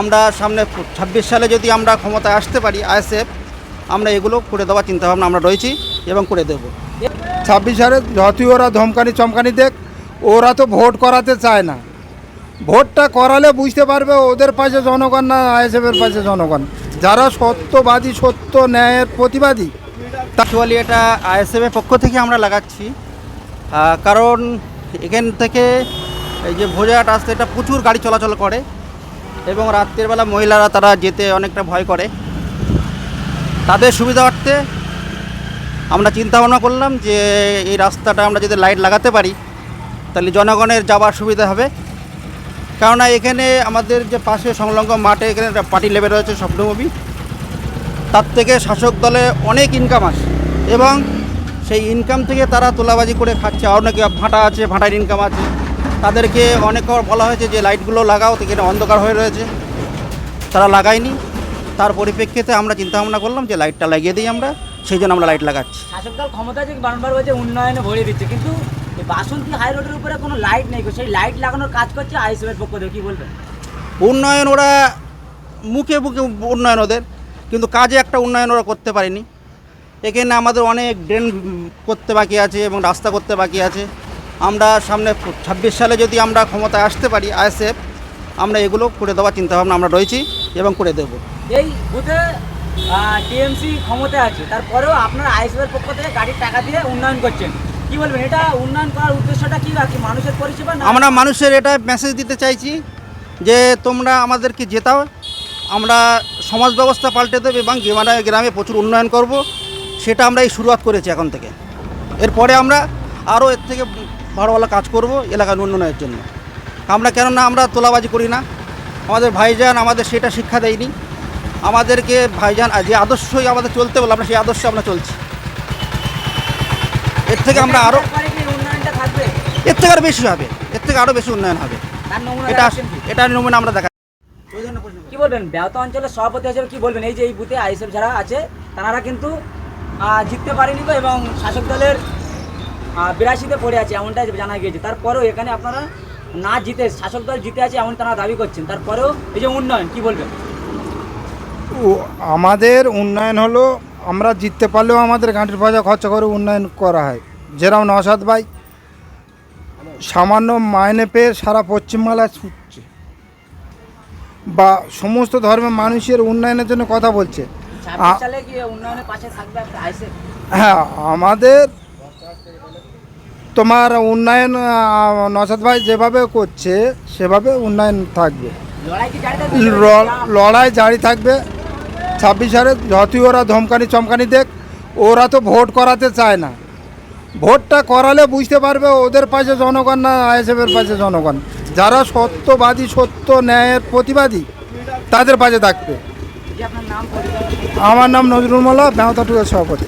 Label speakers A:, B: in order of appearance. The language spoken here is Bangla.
A: আমরা সামনে ছাব্বিশ সালে যদি আমরা ক্ষমতায় আসতে পারি আইএসএফ আমরা এগুলো করে দেওয়ার চিন্তাভাবনা আমরা রয়েছি এবং করে দেব।
B: ছাব্বিশ সালে যতই ওরা ধমকানি চমকানি দেখ ওরা তো ভোট করাতে চায় না। ভোটটা করালে বুঝতে পারবে ওদের পাশে জনগণ না আইএসএফের পাশে জনগণ। যারা সত্যবাদী সত্য ন্যায়ের প্রতিবাদী
A: অ্যাকচুয়ালি এটা আইএসএফের পক্ষ থেকে আমরা লাগাচ্ছি। কারণ এখান থেকে এই যে ভোজাট আসতে এটা প্রচুর গাড়ি চলাচল করে। এবং রাত্রের বেলা মহিলারা তারা যেতে অনেকটা ভয় করে। তাদের সুবিধার্থে আমরা চিন্তা ভাবনা করলাম যে এই রাস্তাটা আমরা যদি লাইট লাগাতে পারি, তাহলে জনগণের যাওয়ার সুবিধা হবে। কেননা এখানে আমাদের যে পাশে সংলগ্ন মাঠে এখানে একটা পার্টি লেভেল রয়েছে স্বপ্নমবি তার থেকে শাসক দলে অনেক ইনকাম আসে এবং সেই ইনকাম থেকে তারা তোলাবাজি করে খাচ্ছে। আর অনেকে ভাঁটা আছে, ভাঁটার ইনকাম আছে। তাদেরকে অনেক বলা হয়েছে যে লাইটগুলো লাগাও তো এখানে অন্ধকার হয়ে রয়েছে। তারা লাগায়নি। তার পরিপ্রেক্ষিতে আমরা চিন্তা ভাবনা করলাম যে লাইটটা লাগিয়ে দিই আমরা সেই জন্য আমরা লাইট লাগাচ্ছি।
C: শাসক দল ক্ষমতা যে বারবার বলছে উন্নয়নে ভরিয়ে দিচ্ছে কিন্তু এই বাসন্তী হাই রোডের উপরে কোনো লাইট নেই সেই লাইট লাগানোর কাজ করছে আইসিএফের পক্ষ থেকে কি বলবেন?
A: উন্নয়ন ওরা মুখে মুখে উন্নয়ন ওদের কিন্তু কাজে একটা উন্নয়ন ওরা করতে পারেনি। এখানে আমাদের অনেক ড্রেন করতে বাকি আছে এবং রাস্তা করতে বাকি আছে। আমরা সামনে ছাব্বিশ সালে যদি আমরা ক্ষমতায় আসতে পারি আইএসএফ আমরা এগুলো করে দেওয়ার চিন্তাভাবনা আমরা রয়েছি এবং করে দেবো।
C: এই বুথে টিএমসি ক্ষমতায় আছে তারপরেও আপনারা আইসিএফের পক্ষ থেকে গাড়ির টাকা দিয়ে উন্নয়ন করছেন। কি বলবেন? এটা উন্নয়ন করার উদ্দেশ্যটা কি কি মানুষের পরিষেবা না?
A: আমরা মানুষের এটা মেসেজ দিতে চাইছি যে তোমরা আমাদেরকে জেতাও আমরা সমাজ ব্যবস্থা পাল্টে দেবো এবং গ্রামে প্রচুর উন্নয়ন করব সেটা আমরা এই শুরুয়াত করেছি এখন থেকে। এরপরে আমরা আরও এর থেকে ভালো ভালো কাজ করব এলাকার উন্নয়নের জন্য। আমরা কেননা আমরা তোলাবাজি করি না। আমাদের ভাইজান আমাদের সেটা শিক্ষা দেয়নি। আমাদেরকে ভাইজান যে আদর্শই আমাদের চলতে বলে আমরা সেই আদর্শে আমরা চলছি। এর থেকে আমরা আরও
C: পরে উন্নয়নটা থাকবে
A: এর থেকে আরও বেশি হবে। এর থেকে আরও বেশি উন্নয়ন হবে। এটা এটা নমুনা আমরা দেখা
C: কি বলবেন? ব্যাহত অঞ্চলের সভাপতি হিসেবে কি বলবেন? এই যে এই বুথে আইএসএফ যারা আছে তারা কিন্তু জিততে পারেনি তো এবং শাসক দলের বিরাশিতে পড়ে আছে এমনটাই জানা গিয়েছে। তারপরেও এখানে আপনারা না জিতে শাসক দল জিতে আছে এমন তারা দাবি করছেন। তারপরেও এই যে উন্নয়ন কি বলবেন?
B: আমাদের উন্নয়ন হলো আমরা জিততে পারলেও আমাদের গাঁটির পয়সা খরচা করে উন্নয়ন করা হয়। যেরকম নসাদ ভাই সামান্য মাইনে পেয়ে সারা পশ্চিমবাংলায় ছুটছে। বা সমস্ত ধর্মের মানুষের উন্নয়নের জন্য কথা বলছে। হ্যাঁ আমাদের তোমার উন্নয়ন নসাদ ভাই যেভাবে করছে সেভাবে উন্নয়ন থাকবে।
C: লড়াই জারি থাকবে?
B: ছাব্বিশ সালে যতই ওরা ধমকানি চমকানি দেখ ওরা তো ভোট করাতে চায় না। ভোটটা করালে বুঝতে পারবে ওদের পাশে জনগণ না আইএসএফের পাশে জনগণ। যারা সত্যবাদী সত্য ন্যায়ের প্রতিবাদী তাদের পাশে থাকবে। আমার নাম নজরুল মোল্লা ব্যবতাটুকের সভাপতি।